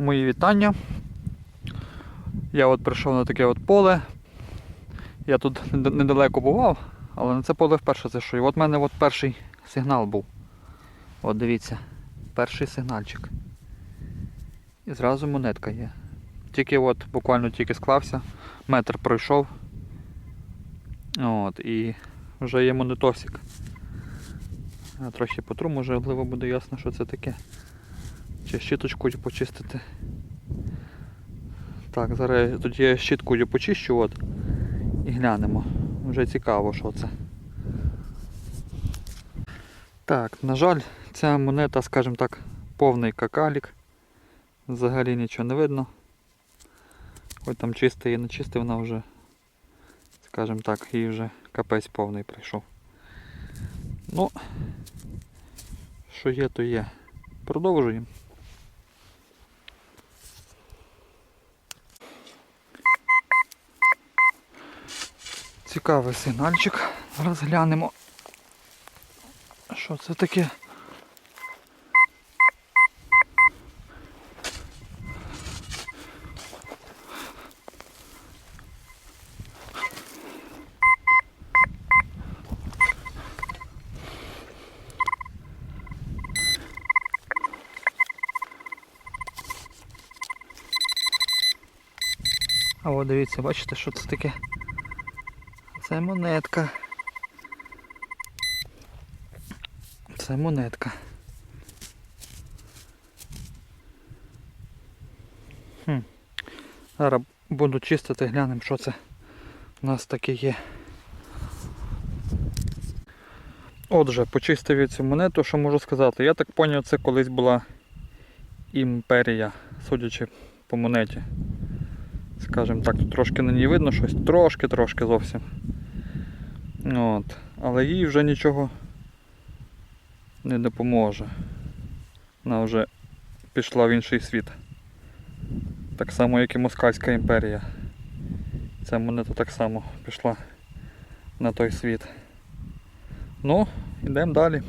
Мої вітання. Я от прийшов на таке от поле. Я тут недалеко бував, але на це поле вперше зайшов. І от в мене от перший сигнал був. От дивіться, перший сигнальчик. І зразу монетка є. Тільки от буквально тільки склався, метр пройшов. От, і вже є монетосик. Я трохи потру, можливо буде ясно, що це таке. Чи щіточкою почистити. Так, зараз тоді я щіткою почищу от, і глянемо. Вже цікаво, що це. Так, на жаль, ця монета, скажімо так, повний какалік. Взагалі нічого не видно. Хоч там чистий і не чистий, вона вже, скажімо так, їй вже капець повний прийшов. Ну, що є, то є. Продовжуємо. Цікавий сигнальчик. Зараз глянемо. Що це таке? А от дивіться, бачите, що це таке? Це монетка. Це монетка. Хм. Зараз буду чистити, глянемо, що це у нас таке є. Отже, почистив я цю монету, що можу сказати. Я так зрозумів, це колись була імперія, судячи по монеті. Скажімо так, тут трошки на ній видно щось, трошки-трошки зовсім. От. Але їй вже нічого не допоможе. Вона вже пішла в інший світ. Так само, як і Москальська імперія. Ця монета так само пішла на той світ. Ну, йдемо далі.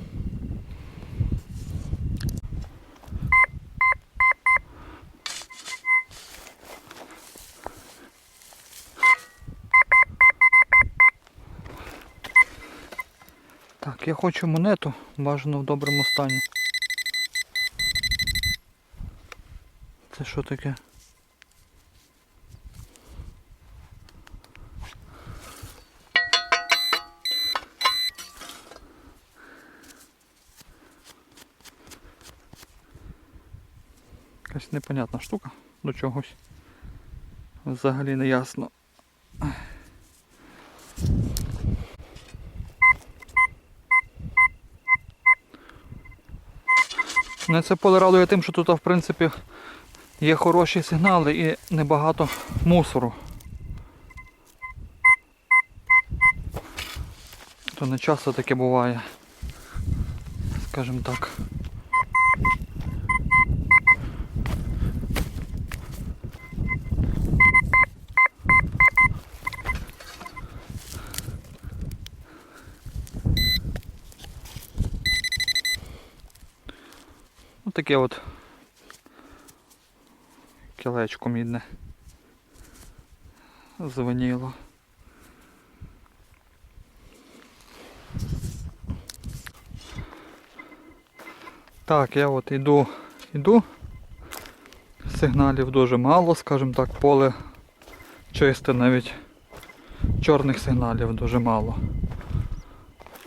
Хочу монету, бажано в доброму стані. Це що таке? Якась непонятна штука до чогось. Взагалі не ясно. Мене це поле радує тим, що тут в принципі є хороші сигнали і небагато мусору. То не часто таке буває. Скажімо так. Таке от кілечко мідне звеніло. Так, я от іду, іду. Сигналів дуже мало, скажімо так, поле чисте, навіть чорних сигналів дуже мало.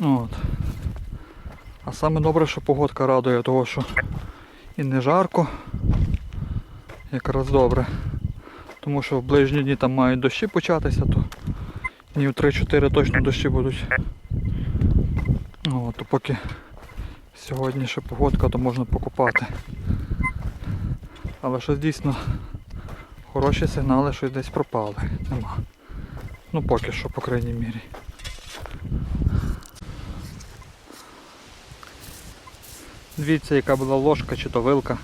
От. А саме добре, що погодка радує того, що і не жарко. Якраз добре. Тому що в ближні дні там мають дощі початися, то днів 3-4 точно дощі будуть. О, то поки сьогодні ще погодка, то можна покупати. Але щось дійсно хороші сигнали, що десь пропали. Нема. Ну поки що, по крайній мірі. Дивіться, яка була ложка чи то вилка.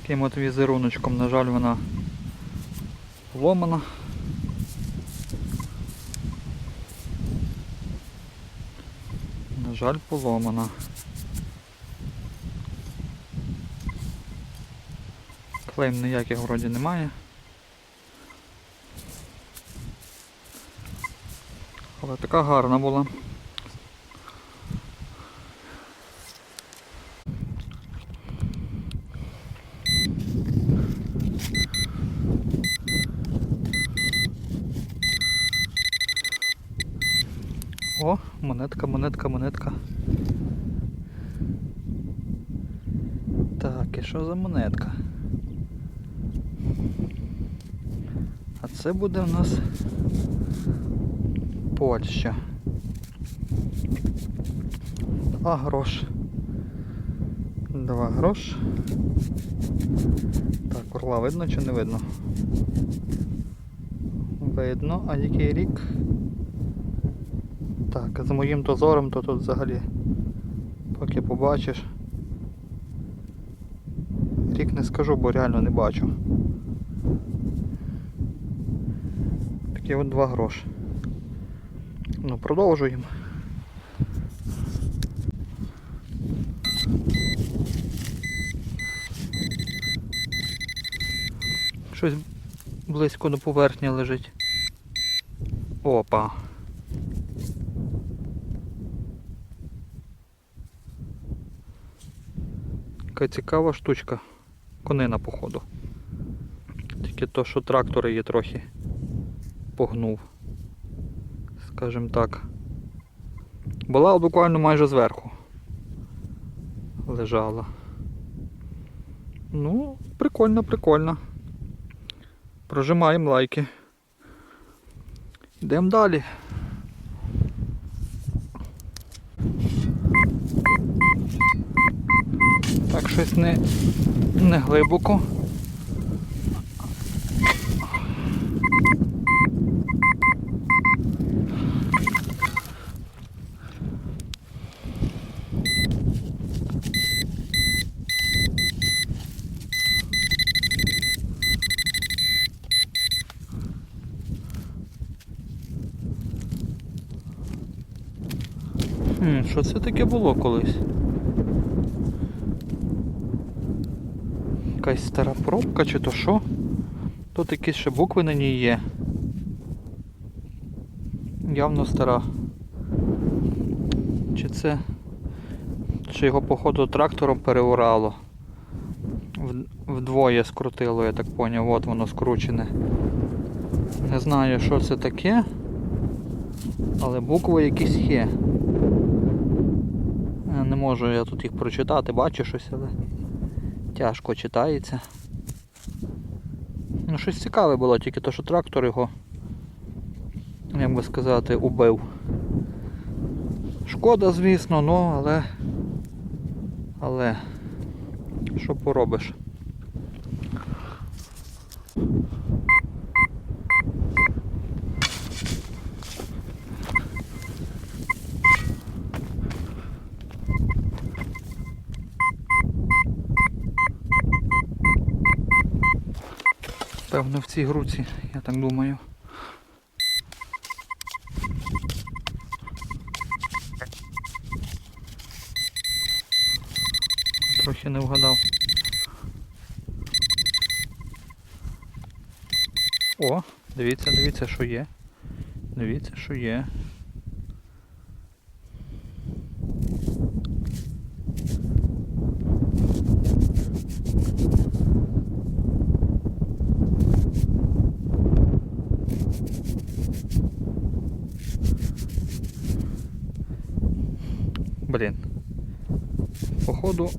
Таким от візеруночком, на жаль, вона вломана. На жаль, поломана. Клейм ніяких вроді немає. Але така гарна була. О, монетка, монетка, монетка. Так, і що за монетка? А це буде в нас Польща. Два грош. Два грош. Так, орла видно чи не видно? Видно, а який рік? Так, з моїм дозором то тут взагалі поки побачиш. Рік не скажу, бо реально не бачу. Такі от два гроші. Ну, продовжуємо. Щось близько до поверхні лежить. Опа. Така цікава штучка. Конина, походу. Тільки то, що трактор її трохи погнув. Скажем так. Була буквально майже зверху. Лежала. Ну, прикольно, прикольно. Прожимаємо лайки. Йдемо далі. Так, щось не, не глибоко. Що це таке було колись? Якась стара пробка чи то що? Тут якісь ще букви на ній є. Явно стара. Чи це... Чи його походу трактором переурало? Вдвоє скрутило, я так поняв, от воно скручене. Не знаю, що це таке, але букви якісь є. Е, Не можу я тут їх прочитати, бачу щось, але тяжко читається. Ну, щось цікаве було, тільки то, що трактор його, як би сказати, убив. Шкода, звісно, ну, але. Але. Що поробиш? Певно в цій груці, я так думаю. Трохи не вгадав. О, дивіться, дивіться, що є. Дивіться, що є. Походу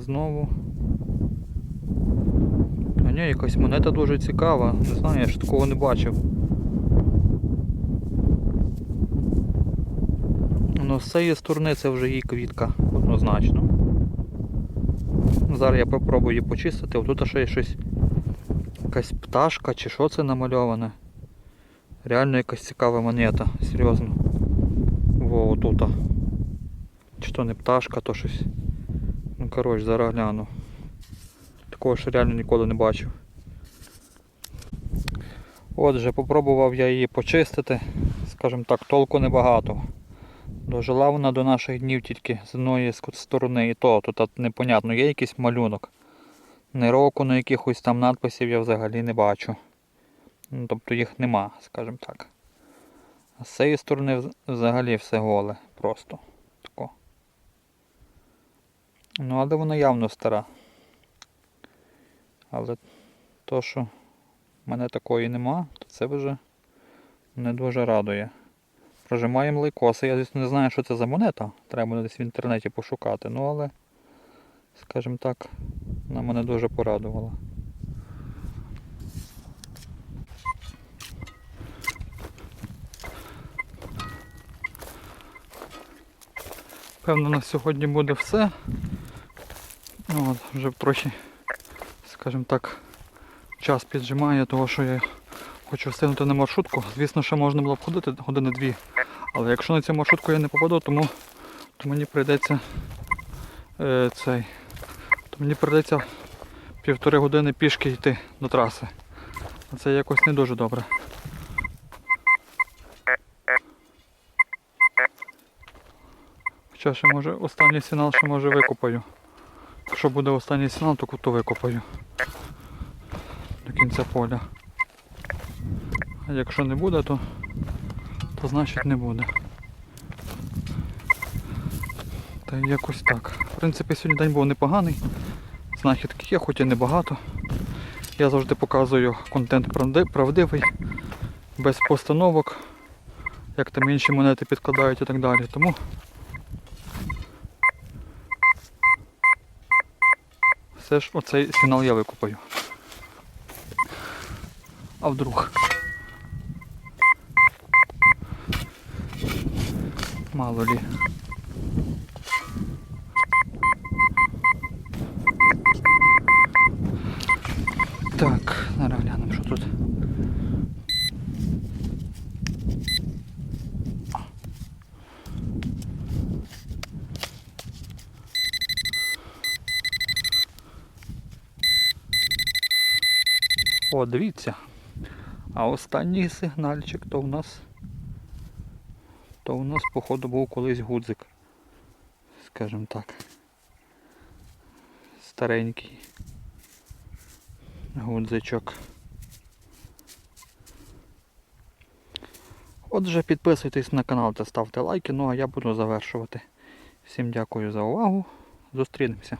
знову. А ні, якась монета дуже цікава. Не знаю, я ж такого не бачив. Ну, з цієї сторони це вже її квітка, однозначно. Зараз я попробую її почистити. Отут ще є щось. Якась пташка чи що це намальоване. Реально якась цікава монета, серйозно. Во, отута. Чи то не пташка, то щось. Ну коротше, зараз гляну. Такого ж реально ніколи не бачив. Отже, попробував я її почистити. Скажімо так, толку небагато. Дожила вона до наших днів тільки з одної сторони, і то тут непонятно, є якийсь малюнок. Ні року, ні якихось там надписів я взагалі не бачу. Ну, тобто їх нема, скажімо так. А з цієї сторони взагалі все голе просто. Ну, але вона явно стара. Але то, що в мене такої нема, то це вже не дуже радує. Прожимаємо лайкоси. Я, звісно, не знаю, що це за монета. Треба десь в інтернеті пошукати. Ну, але, скажімо так, вона мене дуже порадувала. Певно, на сьогодні буде все. Ну, вже трохи, скажімо так, час піджимає, того що я хочу встигнути на маршрутку. Звісно, ще можна було б ходити години-дві. Але якщо на цю маршрутку я не попаду, тому то мені прийдеться е, цей. То мені прийдеться півтори години пішки йти до траси. А це якось не дуже добре. Хоча ще може останній сигнал ще може викопаю. Якщо буде останній сигнал, то куту викопаю. До кінця поля. А якщо не буде, то, то значить не буде. Та якось так. В принципі, сьогодні день був непоганий. Знахідки є, хоч і небагато. Я завжди показую контент правдивий, без постановок, як там інші монети підкладають і так далі. Тому все ж оцей сигнал я викупаю. А вдруг? Мало лі. Так, зараз глянемо, що тут. О, дивіться. А останній сигнальчик то у нас. То у нас, походу, був колись гудзик. Скажімо так. Старенький гудзичок. Отже, підписуйтесь на канал та ставте лайки, ну а я буду завершувати. Всім дякую за увагу. Зустрінемося.